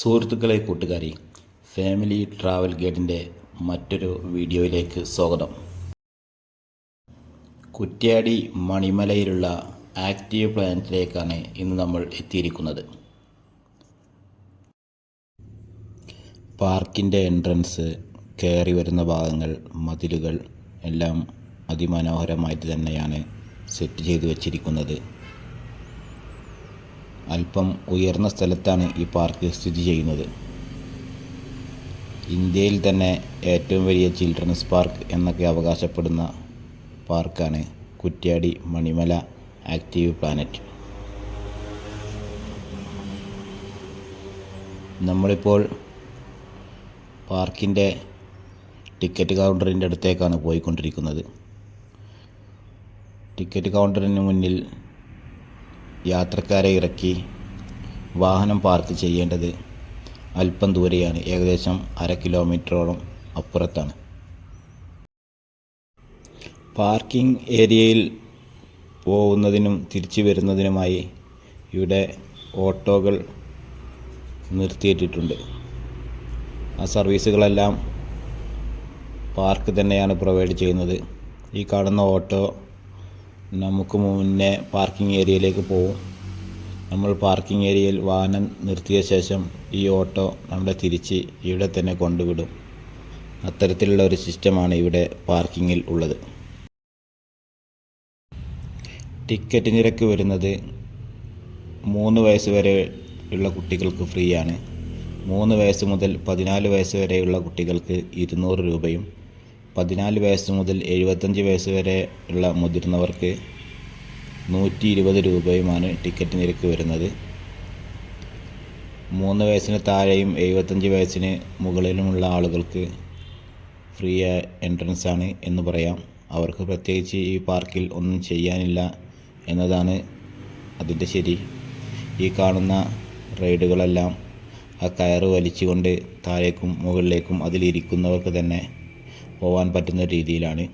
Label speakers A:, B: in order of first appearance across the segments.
A: സുഹൃത്തുക്കളെ കൂട്ടുകാരി family travel ഗൈഡിന്റെ മറ്റൊരു വീഡിയോയിലേക്ക് സ്വാഗതം. കുറ്റ്യാടി മണിമലയിലുള്ള ആക്റ്റീവ് പ്ലാനറ്റിലേക്കാണ് ഇന്ന് നമ്മൾ എത്തിയിരിക്കുന്നത്. പാർക്കിന്റെ എൻട്രൻസ് കയറി വരുന്ന ഭാഗങ്ങൾ മതിലുകൾ എല്ലാം അതിമനോഹരമായിട്ട് തന്നെയാണ് സെറ്റ് ചെയ്തു വച്ചിരിക്കുന്നത്. അല്പം ഉയർന്ന സ്ഥലത്താണ് ഈ പാർക്ക് സ്ഥിതി ചെയ്യുന്നത്. ഇന്ത്യയിൽ തന്നെ ഏറ്റവും വലിയ ചിൽഡ്രൻസ് പാർക്ക് എന്നൊക്കെ അവകാശപ്പെടുന്ന പാർക്കാണ് കുറ്റ്യാടി മണിമല ആക്റ്റീവ് പ്ലാനറ്റ്. നമ്മളിപ്പോൾ പാർക്കിന്റെ ടിക്കറ്റ് കൗണ്ടറിന്റെ അടുത്തേക്കാണ് പോയിക്കൊണ്ടിരിക്കുന്നത്. ടിക്കറ്റ് കൗണ്ടറിന് മുന്നിൽ യാത്രക്കാരെ ഇറക്കി വാഹനം പാർക്ക് ചെയ്യേണ്ടത് അല്പം ദൂരെയാണ്. ഏകദേശം അര കിലോമീറ്ററോളം അപ്പുറത്താണ്. പാർക്കിംഗ് ഏരിയയിൽ പോകുന്നതിനും തിരിച്ചു വരുന്നതിനുമായി ഇവിടെ ഓട്ടോകൾ നിർത്തിയിട്ടിട്ടുണ്ട്. ആ സർവീസുകളെല്ലാം പാർക്ക് തന്നെയാണ് പ്രൊവൈഡ് ചെയ്യുന്നത്. ഈ കാണുന്ന ഓട്ടോ നമുക്ക് മുന്നേ പാർക്കിംഗ് ഏരിയയിലേക്ക് പോവും നമ്മൾ പാർക്കിംഗ് ഏരിയയിൽ വാഹനം നിർത്തിയ ശേഷം ഈ ഓട്ടോ നമ്മളെ തിരിച്ച് ഇവിടെ തന്നെ കൊണ്ടുവിടും. അത്തരത്തിലുള്ള ഒരു സിസ്റ്റമാണ് ഇവിടെ പാർക്കിങ്ങിൽ ഉള്ളത്. ടിക്കറ്റ് നിരക്ക് വരുന്നത് മൂന്ന് വയസ്സ് വരെ ഉള്ള കുട്ടികൾക്ക് ഫ്രീ ആണ്. മൂന്ന് വയസ്സ് മുതൽ പതിനാല് വയസ്സ് വരെയുള്ള കുട്ടികൾക്ക് ഇരുന്നൂറ് രൂപയും പതിനാല് വയസ്സ് മുതൽ എഴുപത്തഞ്ച് വയസ്സ് വരെ ഉള്ള മുതിർന്നവർക്ക് നൂറ്റി ഇരുപത് രൂപയുമാണ് ടിക്കറ്റ് നിരക്ക് വരുന്നത്. മൂന്ന് വയസ്സിന് താഴെയും എഴുപത്തഞ്ച് വയസ്സിന് മുകളിലുമുള്ള ആളുകൾക്ക് ഫ്രീ എൻട്രൻസ് ആണ് എന്ന് പറയാം. അവർക്ക് പ്രത്യേകിച്ച് ഈ പാർക്കിൽ ഒന്നും ചെയ്യാനില്ല എന്നതാണ് അതിന്റെ ശരി. ഈ കാണുന്ന റൈഡുകളെല്ലാം ആ കയറ് വലിച്ചുകൊണ്ട് താഴേക്കും മുകളിലേക്കും അതിലിരിക്കുന്നവർക്ക് തന്നെ പോകാൻ പറ്റുന്ന രീതിയിലാണ്.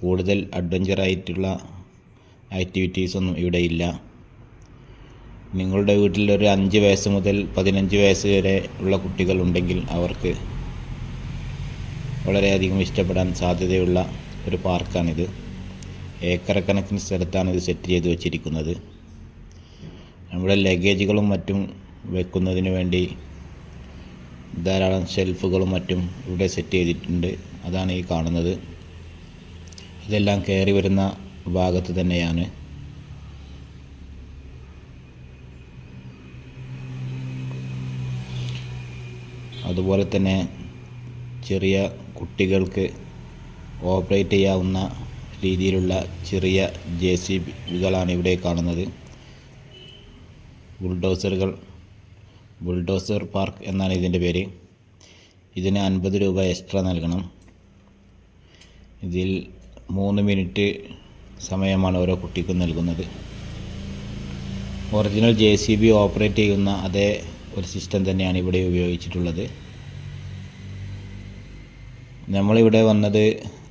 A: കൂടുതൽ അഡ്വഞ്ചറായിട്ടുള്ള ആക്ടിവിറ്റീസൊന്നും ഇവിടെ ഇല്ല. നിങ്ങളുടെ വീട്ടിൽ ഒരു അഞ്ച് വയസ്സ് മുതൽ പതിനഞ്ച് വയസ്സ് വരെ ഉള്ള കുട്ടികളുണ്ടെങ്കിൽ അവർക്ക് വളരെയധികം ഇഷ്ടപ്പെടാൻ സാധ്യതയുള്ള ഒരു പാർക്കാണിത്. ഏക്കറക്കണക്കിന് സ്ഥലത്താണ് ഇത് സെറ്റ് ചെയ്ത് വെച്ചിരിക്കുന്നത്. നമ്മുടെ ലഗേജുകളും മറ്റും വെക്കുന്നതിന് വേണ്ടി ധാരാളം ഷെൽഫുകളും മറ്റും ഇവിടെ സെറ്റ് ചെയ്തിട്ടുണ്ട്. അതാണ് ഈ കാണുന്നത്. ഇതെല്ലാം കയറി വരുന്ന ഭാഗത്ത് തന്നെയാണ്. അതുപോലെ തന്നെ ചെറിയ കുട്ടികൾക്ക് ഓപ്പറേറ്റ് ചെയ്യാവുന്ന രീതിയിലുള്ള ചെറിയ ജെ സി ബികളാണ് ഇവിടെ കാണുന്നത്. ബുൾഡോസറുകൾ ബുൾഡോസർ പാർക്ക് എന്നാണ് ഇതിന്റെ പേര്. ഇതിന് അൻപത് രൂപ എക്സ്ട്രാ നൽകണം. ഇതിൽ മൂന്ന് മിനിറ്റ് സമയമാണ് ഓരോ കുട്ടിക്കും നൽകുന്നത്. Original J C B operate ചെയ്യുന്ന അതേ ഒരു സിസ്റ്റം തന്നെയാണ് ഇവിടെ ഉപയോഗിച്ചിട്ടുള്ളത്. നമ്മളിവിടെ വന്നത്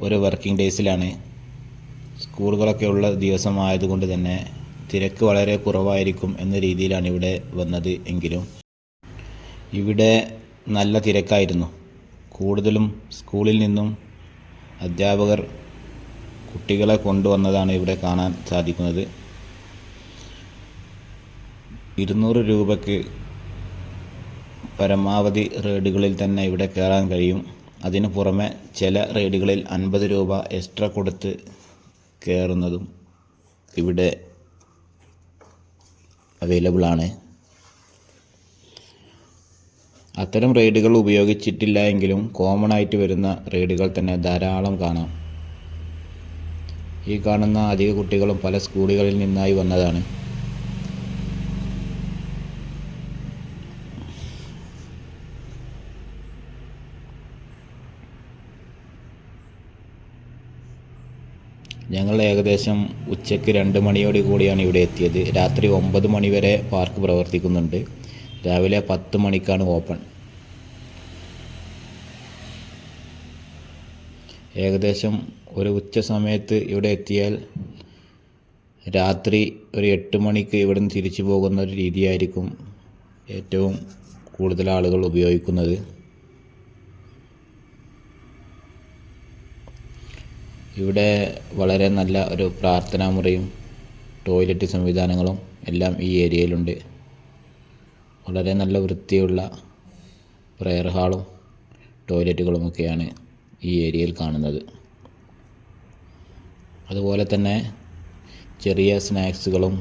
A: ഒരു വർക്കിംഗ് ഡേയ്സിലാണ്. സ്കൂളുകളൊക്കെ ഉള്ള ദിവസം ആയതുകൊണ്ട് തന്നെ തിരക്ക് വളരെ കുറവായിരിക്കും എന്ന രീതിയിലാണ് ഇവിടെ വന്നത് എങ്കിലും. ഇവിടെ നല്ല തിരക്കായിരുന്നു. കൂടുതലും സ്കൂളിൽ നിന്നും അധ്യാപകർ കുട്ടികളെ കൊണ്ടുവന്നതാണ് ഇവിടെ കാണാൻ സാധിക്കുന്നത്. ഇരുന്നൂറ് രൂപയ്ക്ക് പരമാവധി റേഡുകളിൽ തന്നെ ഇവിടെ കയറാൻ കഴിയും. അതിനു പുറമെ ചില റൈഡുകളിൽ അൻപത് രൂപ എക്സ്ട്രാ കൊടുത്ത് കയറുന്നതും ഇവിടെ അവൈലബിൾ ആണ് അത്തരം റെയ്ഡുകൾ ഉപയോഗിച്ചിട്ടില്ല എങ്കിലും കോമൺ ആയിട്ട് വരുന്ന റെയ്ഡുകൾ തന്നെ ധാരാളം കാണാം. ഈ കാണുന്ന അധിക കുട്ടികളും പല സ്കൂളുകളിൽ നിന്നായി വന്നതാണ്. ഞങ്ങൾ ഏകദേശം ഉച്ചയ്ക്ക് രണ്ട് മണിയോട് കൂടിയാണ് ഇവിടെ എത്തിയത്. രാത്രി ഒമ്പത് മണിവരെ പാർക്ക് പ്രവർത്തിക്കുന്നുണ്ട്. രാവിലെ പത്ത് മണിക്കാണ് ഓപ്പൺ. ഏകദേശം ഒരു ഉച്ച സമയത്ത് ഇവിടെ എത്തിയാൽ രാത്രി ഒരു എട്ട് മണിക്ക് ഇവിടെ നിന്ന് തിരിച്ചു പോകുന്ന ഒരു രീതിയായിരിക്കും ഏറ്റവും കൂടുതൽ ആളുകൾ ഉപയോഗിക്കുന്നത്. ഇവിടെ വളരെ നല്ല ഒരു പ്രാർത്ഥനാ മുറിയും ടോയ്ലറ്റ് സംവിധാനങ്ങളും എല്ലാം ഈ ഏരിയയിലുണ്ട്. വളരെ നല്ല വൃത്തിയുള്ള പ്രെയർ ഹാളും ടോയ്ലറ്റുകളുമൊക്കെയാണ് ഈ ഏരിയയിൽ കാണുന്നത്. അതുപോലെ തന്നെ ചെറിയ സ്നാക്സുകളും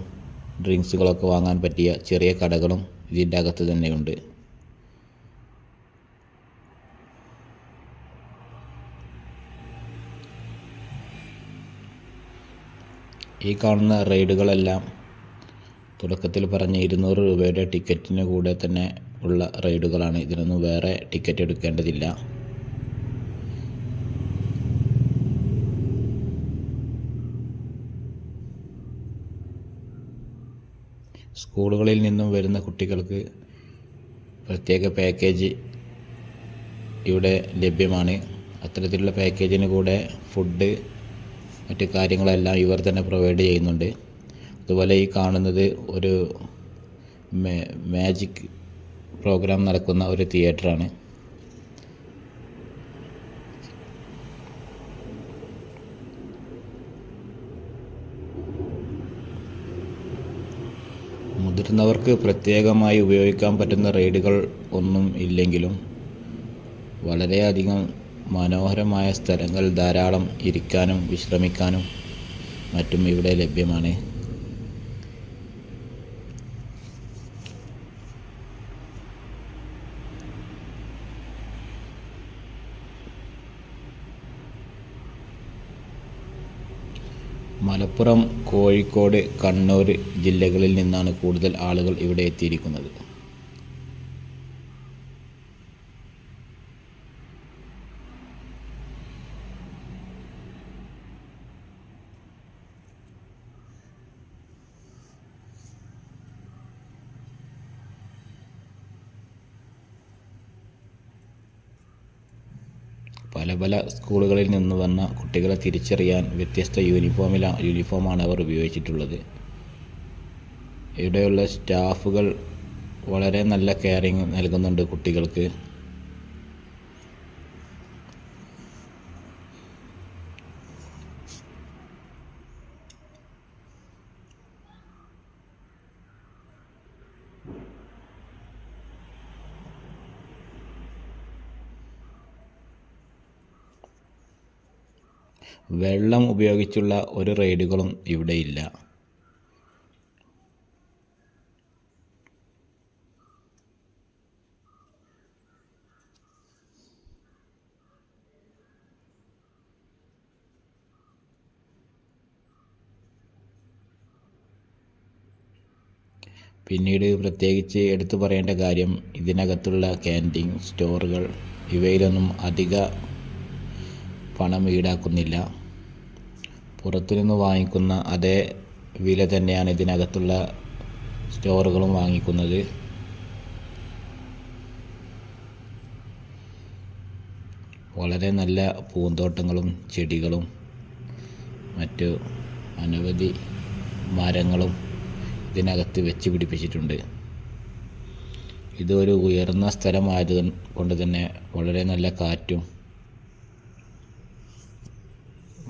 A: ഡ്രിങ്ക്സുകളൊക്കെ വാങ്ങാൻ പറ്റിയ ചെറിയ കടകളും ഇതിന്റെ അകത്ത് തന്നെയുണ്ട്. ഈ കാണുന്ന റൈഡുകളെല്ലാം തുടക്കത്തിൽ പറഞ്ഞ ഇരുന്നൂറ് രൂപയുടെ ടിക്കറ്റിന് കൂടെ തന്നെ ഉള്ള റൈഡുകളാണ്. ഇതിനൊന്നും വേറെ ടിക്കറ്റ് എടുക്കേണ്ടതില്ല. സ്കൂളുകളിൽ നിന്നും വരുന്ന കുട്ടികൾക്ക് പ്രത്യേക പാക്കേജ് ഇവിടെ ലഭ്യമാണ്. അത്തരത്തിലുള്ള പാക്കേജിന് കൂടെ ഫുഡ് മറ്റു കാര്യങ്ങളെല്ലാം ഇവർ തന്നെ പ്രൊവൈഡ് ചെയ്യുന്നുണ്ട്. അതുപോലെ ഈ കാണുന്നത് ഒരു മാജിക് പ്രോഗ്രാം നടക്കുന്ന ഒരു തിയേറ്ററാണ് മുതിർന്നവർക്ക് പ്രത്യേകമായി ഉപയോഗിക്കാൻ പറ്റുന്ന റൈഡുകൾ ഒന്നും ഇല്ലെങ്കിലും വളരെയധികം മനോഹരമായ സ്ഥലങ്ങൾ ധാരാളം ഇരിക്കാനും വിശ്രമിക്കാനും മറ്റും ഇവിടെ ലഭ്യമാണ്. മലപ്പുറം കോഴിക്കോട് കണ്ണൂർ ജില്ലകളിൽ നിന്നാണ് കൂടുതൽ ആളുകൾ ഇവിടെ എത്തിയിരിക്കുന്നത്. പല സ്കൂളുകളിൽ നിന്ന് വന്ന കുട്ടികളെ തിരിച്ചറിയാൻ വ്യത്യസ്ത യൂണിഫോമില യൂണിഫോമാണ് അവർ ഉപയോഗിച്ചിട്ടുള്ളത്. ഇവിടെയുള്ള സ്റ്റാഫുകൾ വളരെ നല്ല കെയറിങ് നൽകുന്നുണ്ട് കുട്ടികൾക്ക്. വെള്ളം ഉപയോഗിച്ചുള്ള ഒരു റൈഡുകളും ഇവിടെ ഇല്ല. പിന്നീട് പ്രത്യേകിച്ച് എടുത്തു പറയേണ്ട കാര്യം ഇതിനകത്തുള്ള ക്യാന്റീൻ സ്റ്റോറുകൾ ഇവയിലൊന്നും അധിക പണം ഈടാക്കുന്നില്ല. പുറത്തുനിന്ന് വാങ്ങിക്കുന്ന അതേ വില തന്നെയാണ് ഇതിനകത്തുള്ള സ്റ്റോറുകളും വാങ്ങിക്കുന്നത്. വളരെ നല്ല പൂന്തോട്ടങ്ങളും ചെടികളും മറ്റു അനവധി മരങ്ങളും ഇതിനകത്ത് വെച്ച് പിടിപ്പിച്ചിട്ടുണ്ട്. ഇതൊരു ഉയർന്ന സ്ഥലമായത് കൊണ്ട് തന്നെ വളരെ നല്ല കാറ്റും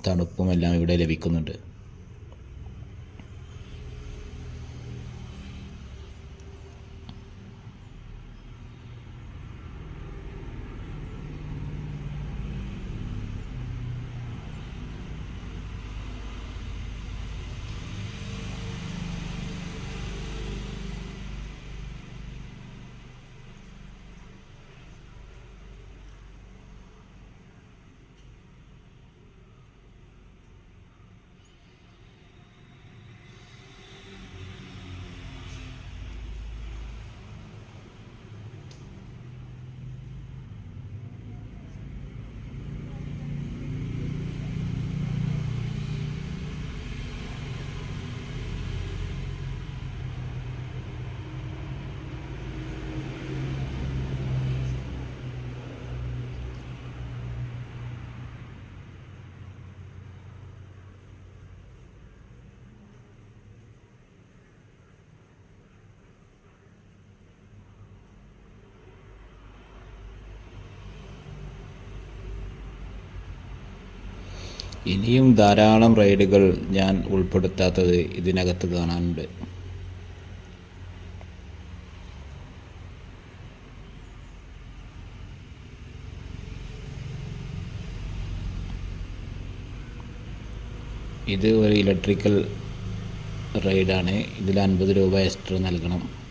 A: തണുപ്പുമെല്ലാം ഇവിടെ ലഭിക്കുന്നുണ്ട്. ഇനിയും ധാരാളം റൈഡുകൾ ഞാൻ ഉൾപ്പെടുത്താത്തത് ഇതിനകത്ത് കാണാനുണ്ട്. ഇത് ഒരു ഇലക്ട്രിക്കൽ റൈഡാണ് ഇതിൽ അൻപത് രൂപ എക്സ്ട്രാ നൽകണം.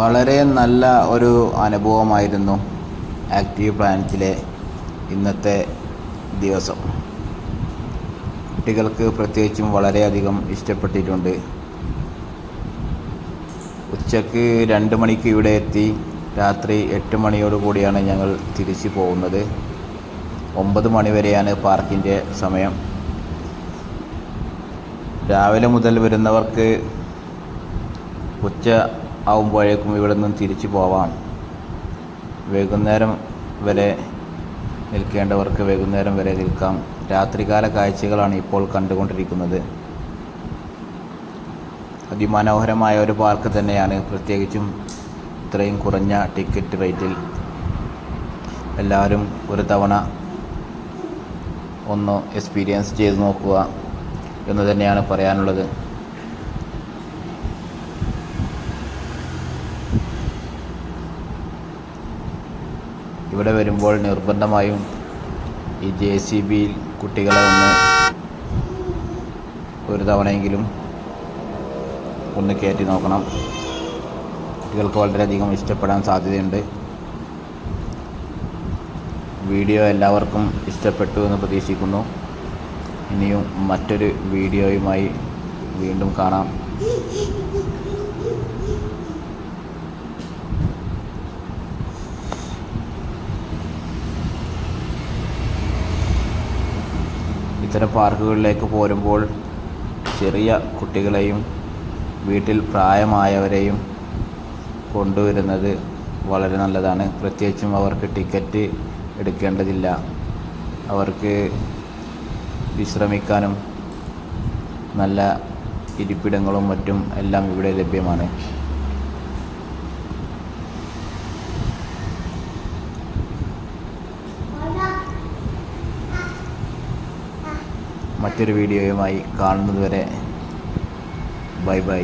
A: വളരെ നല്ല ഒരു അനുഭവമായിരുന്നു ആക്റ്റീവ് പ്ലാനറ്റിലെ ഇന്നത്തെ ദിവസം. കുട്ടികൾക്ക് പ്രത്യേകിച്ചും വളരെയധികം ഇഷ്ടപ്പെട്ടിട്ടുണ്ട്. ഉച്ചയ്ക്ക് രണ്ട് മണിക്ക് ഇവിടെ എത്തി രാത്രി എട്ട് മണിയോട് കൂടിയാണ് ഞങ്ങൾ തിരിച്ചു പോകുന്നത്. ഒമ്പത് മണി വരെയാണ് പാർക്കിന്റെ സമയം. രാവിലെ മുതൽ വരുന്നവർക്ക് ഉച്ച ആവുമ്പോഴേക്കും ഇവിടെ നിന്നും തിരിച്ചു പോവാം. വൈകുന്നേരം വരെ നിൽക്കേണ്ടവർക്ക് വൈകുന്നേരം വരെ നിൽക്കാം. രാത്രികാല കാഴ്ചകളാണ് ഇപ്പോൾ കണ്ടുകൊണ്ടിരിക്കുന്നത്. അതിമനോഹരമായ ഒരു പാർക്ക് തന്നെയാണ്. പ്രത്യേകിച്ചും ഇത്രയും കുറഞ്ഞ ടിക്കറ്റ് റേറ്റിൽ എല്ലാവരും ഒരു തവണ ഒന്ന് എക്സ്പീരിയൻസ് ചെയ്ത് നോക്കുക എന്ന് തന്നെയാണ് പറയാനുള്ളത്. ഇവിടെ വരുമ്പോൾ നിർബന്ധമായും ഈ ജെ സി ബിയിൽ കുട്ടികളെ ഒന്ന് ഒരു തവണയെങ്കിലും ഒന്ന് കയറ്റി നോക്കണം. കുട്ടികൾക്ക് വളരെയധികം ഇഷ്ടപ്പെടാൻ സാധ്യതയുണ്ട്. വീഡിയോ എല്ലാവർക്കും ഇഷ്ടപ്പെട്ടു എന്ന് പ്രതീക്ഷിക്കുന്നു. ഇനിയും മറ്റൊരു വീഡിയോയുമായി വീണ്ടും കാണാം. ഇത്തരം പാർക്കുകളിലേക്ക് പോരുമ്പോൾ ചെറിയ കുട്ടികളെയും വീട്ടിൽ പ്രായമായവരെയും കൊണ്ടുവരുന്നത് വളരെ നല്ലതാണ്. പ്രത്യേകിച്ചും അവർക്ക് ടിക്കറ്റ് എടുക്കേണ്ടതില്ല. അവർക്ക് വിശ്രമിക്കാനും നല്ല ഇരിപ്പിടങ്ങളും മറ്റും എല്ലാം ഇവിടെ ലഭ്യമാണ്. മറ്റൊരു വീഡിയോയുമായി കാണുന്നതുവരെ ബൈ ബൈ.